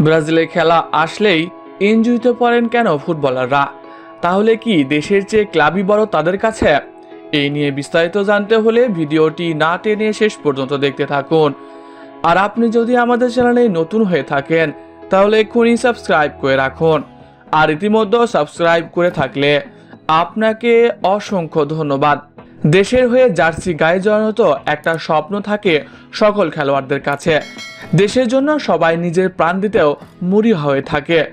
ব্রাজিলে খেলা আসলেই এনজয়তে পড়েন কেন ফুটবলাররা? তাহলে কি দেশের চেয়ে ক্লাবই বড় তাদের কাছে? এই নিয়ে বিস্তারিত জানতে হলে ভিডিওটি না টেনে শেষ পর্যন্ত দেখতে থাকুন। আর আপনি যদি আমাদের চ্যানেলে নতুন হয়ে থাকেন, তাহলে এক্ষুনি সাবস্ক্রাইব করে রাখুন। আর ইতিমধ্যে সাবস্ক্রাইব করে থাকলে আপনাকে অসংখ্য ধন্যবাদ। দেশের হয়ে জার্সি গায়ে জড়ানো তো একটা স্বপ্ন থাকে সকল খেলোয়াড়দের কাছে। দেশের জন্য সবাই নিজের প্রাণ দিতেও মুড়ি হয়ে থাকে।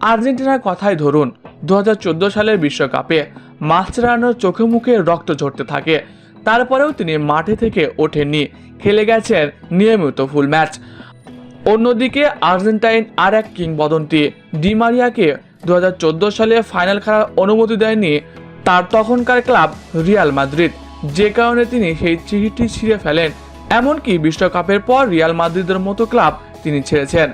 আর্জেন্টিনার কথাই ধরুন দু হাজার চোদ্দ সালের বিশ্বকাপে মাস্টারানোর চোখে মুখে রক্ত ঝরতে থাকে। তারপরেও তিনি মাঠে থেকে ওঠেননি, খেলে গেছেন নিয়মিত ফুল ম্যাচ। অন্যদিকে আর্জেন্টাইন আর এক কিংবদন্তি ডিমারিয়াকে দু হাজার চোদ্দ সালে ফাইনাল খেলার অনুমতি দেয়নি তার তখনকার ক্লাব রিয়াল মাদ্রিদ। যে কারণে তিনি সেই চিঠিটি ছিঁড়ে ফেলেন। এমনকি বিশ্বকাপের পর রিয়াল মাদ্রিদের মতো ক্লাব তিনি ছেড়েছেন।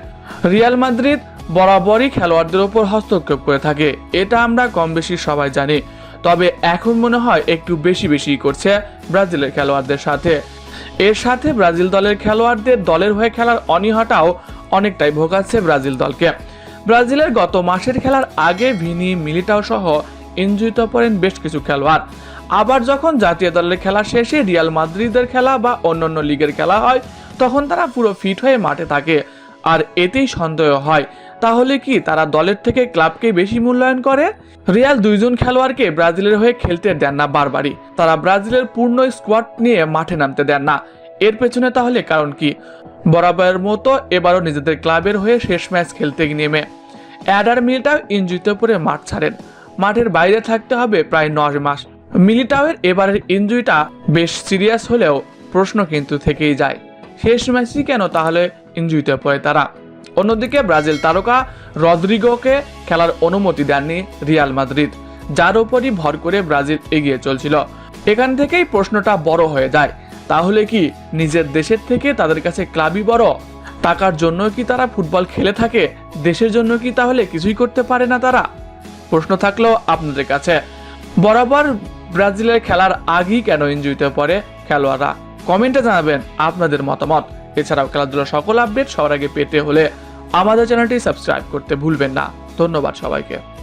রিয়াল মাদ্রিদ বরাবরই খেলোয়াড়দের ওপর হস্তক্ষেপ করে থাকে। এটা আমরা কম বেশি সবাই জানি। তবে এখন মনে হয় একটু বেশি বেশি করছে ব্রাজিলের খেলোয়াড়দের সাথে। এর সাথে ব্রাজিল দলের খেলোয়াড়দের দলের হয়ে খেলার অনীহাটাও অনেকটাই ভোগাচ্ছে ব্রাজিল দলকে। ব্রাজিলের গত মাসের খেলার আগে ভিনি, মিলিটাও সহ ইঞ্জুরিতে পড়েন বেশ কিছু খেলোয়াড়। আবার যখন জাতীয় দলের খেলা শেষে রিয়াল মাদ্রিদের খেলা বা অন্যান্য লিগের খেলা হয়, তখন তারা পুরো ফিট হয়ে মাঠে থাকে। আর এতেই সন্দেহ হয়, তাহলে কি তারা দলের থেকে ক্লাবকে বেশি মূল্যায়ন করে? রিয়াল দুইজন খেলোয়াড়কে ব্রাজিলের হয়ে খেলতে দেন না বারবারই। তারা ব্রাজিলের পূর্ণ স্কোয়াড নিয়ে মাঠে নামতে দেন না। এর পেছনে তাহলে কারণ কি? বরাবরের মতো এবারও নিজেদের ক্লাবের হয়ে শেষ ম্যাচ খেলতে নেমে। অ্যাডার মিলিটাও ইঞ্জুরিতে পড়ে মাঠ ছাড়েন। মাঠের বাইরে থাকতে হবে প্রায় নয় মাস। মিলিটাওয়ের এবারের ইঞ্জুরিটা বেশ সিরিয়াস হলেও প্রশ্ন কিন্তু থেকেই যায়। শেষ ম্যাচই কেন তাহলে ইঞ্জুরিতে পড়ে তারা? অন্যদিকে ব্রাজিল তারকা রদ্রিগোকে খেলার অনুমতি দেননি রিয়াল মাদ্রিদ, যার উপরই ভর করে ব্রাজিল এগিয়ে চলছিল। এখান থেকেই প্রশ্নটা বড় হয়ে যায়, তাহলে কি নিজের দেশের থেকে তাদের কাছে ক্লাবই বড়? টাকার জন্য কি তারা ফুটবল খেলে থাকে? দেশের জন্য কি তাহলে কিছুই করতে পারে না তারা? প্রশ্ন থাকলেও আপনাদের কাছে। বরাবর ব্রাজিলের খেলার আগেই কেন ইঞ্জুরিতে পড়ে খেলোয়াড়রা? কমেন্টে জানাবেন আপনাদের মতামত। এছাড়াও খেলাধুলার সকল আপডেট সবার আগে পেতে হলে আমাদের চ্যানেলটি সাবস্ক্রাইব করতে ভুলবেন না। ধন্যবাদ সবাইকে।